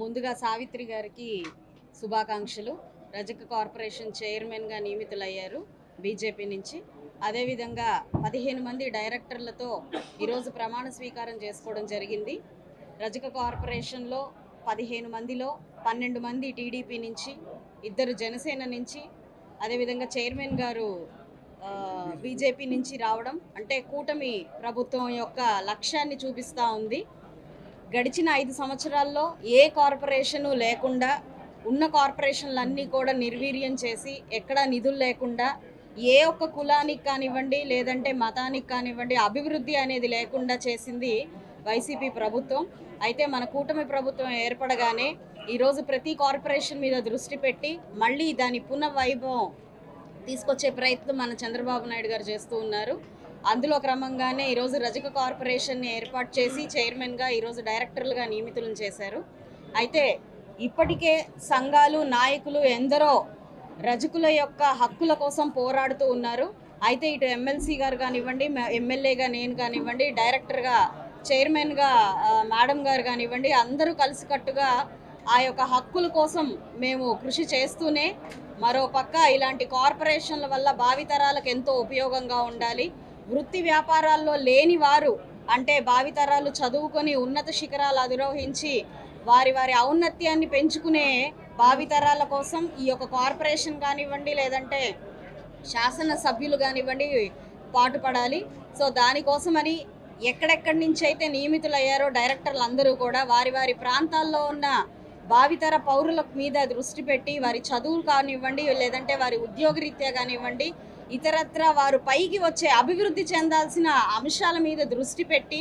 ముందుగా సావిత్రి గారికి శుభాకాంక్షలు. రజక కార్పొరేషన్ చైర్మన్గా నియమితులయ్యారు బీజేపీ నుంచి. అదేవిధంగా పదిహేను మంది డైరెక్టర్లతో ఈరోజు ప్రమాణ స్వీకారం చేసుకోవడం జరిగింది. రజక కార్పొరేషన్లో పదిహేను మందిలో పన్నెండు మంది టీడీపీ నుంచి ఇద్దరు జనసేన నుంచి అదేవిధంగా చైర్మన్ గారు బీజేపీ నుంచి రావడం అంటే కూటమి ప్రభుత్వం యొక్క లక్ష్యాన్ని చూపిస్తూ ఉంది. గడిచిన ఐదు సంవత్సరాల్లో ఏ కార్పొరేషను లేకుండా ఉన్న కార్పొరేషన్లన్నీ కూడా నిర్వీర్యం చేసి ఎక్కడా నిధులు లేకుండా ఏ ఒక్క కులానికి కానివ్వండి లేదంటే మతానికి కానివ్వండి అభివృద్ధి అనేది లేకుండా చేసింది వైసీపీ ప్రభుత్వం. అయితే మన కూటమి ప్రభుత్వం ఏర్పడగానే ఈరోజు ప్రతి కార్పొరేషన్ మీద దృష్టి పెట్టి మళ్ళీ దాని పునఃవైభవం తీసుకొచ్చే ప్రయత్నం మన చంద్రబాబు నాయుడు గారు చేస్తూ ఉన్నారు. అందులో క్రమంగానే ఈరోజు రజక కార్పొరేషన్ని ఏర్పాటు చేసి చైర్మన్గా ఈరోజు డైరెక్టర్లుగా నియమితులను చేశారు. అయితే ఇప్పటికే సంఘాలు నాయకులు ఎందరో రజకుల యొక్క హక్కుల కోసం పోరాడుతూ ఉన్నారు. అయితే ఇటు ఎమ్మెల్సీ గారు కానివ్వండి ఎమ్మెల్యేగా నేను కానివ్వండి డైరెక్టర్గా చైర్మన్గా మేడం గారు కానివ్వండి అందరూ కలిసికట్టుగా ఆ యొక్క హక్కుల కోసం మేము కృషి చేస్తూనే మరో పక్క ఇలాంటి కార్పొరేషన్ల వల్ల భావితరాలకు ఎంతో ఉపయోగంగా ఉండాలి. వృత్తి వ్యాపారాల్లో లేని వారు అంటే భావితరాలు చదువుకొని ఉన్నత శిఖరాలు అధిరోహించి వారి వారి ఔన్నత్యాన్ని పెంచుకునే భావితరాల కోసం ఈ యొక్క కార్పొరేషన్ కానివ్వండి లేదంటే శాసన సభ్యులు కానివ్వండి పాటుపడాలి. సో దానికోసమని ఎక్కడెక్కడి నుంచి అయితే నియమితులయ్యారో డైరెక్టర్లు అందరూ కూడా వారి వారి ప్రాంతాల్లో ఉన్న భావితర పౌరుల మీద దృష్టి పెట్టి వారి చదువులు కానివ్వండి లేదంటే వారి ఉద్యోగరీత్యా కానివ్వండి ఇతరత్ర వారు పైకి వచ్చే అభివృద్ధి చెందాల్సిన అంశాల మీద దృష్టి పెట్టి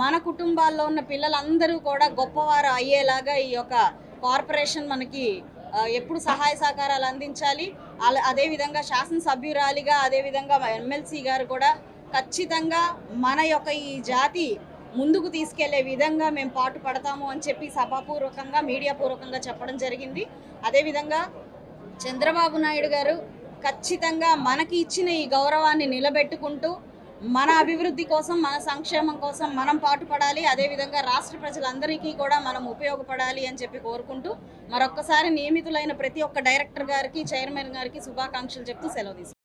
మన కుటుంబాల్లో ఉన్న పిల్లలందరూ కూడా గొప్పవారు అయ్యేలాగా ఈ యొక్క కార్పొరేషన్ మనకి ఎప్పుడు సహాయ సహకారాలు అందించాలి. అలా అదేవిధంగా శాసనసభ్యురాలిగా అదేవిధంగా ఎమ్మెల్సీ గారు కూడా ఖచ్చితంగా మన యొక్క ఈ జాతి ముందుకు తీసుకెళ్ళే విధంగా మేము పాటు పడతాము అని చెప్పి సభాపూర్వకంగా మీడియా పూర్వకంగా చెప్పడం జరిగింది. అదేవిధంగా చంద్రబాబు నాయుడు గారు ఖచ్చితంగా మనకి ఇచ్చిన ఈ గౌరవాన్ని నిలబెట్టుకుంటూ మన అభివృద్ధి కోసం మన సంక్షేమం కోసం మనం పాటుపడాలి. అదేవిధంగా రాష్ట్ర ప్రజలందరికీ కూడా మనం ఉపయోగపడాలి అని చెప్పి కోరుకుంటూ మరొక్కసారి నియమితులైన ప్రతి ఒక్క డైరెక్టర్ గారికి చైర్మన్ గారికి శుభాకాంక్షలు చెప్తూ సెలవు తీసుకుంటాం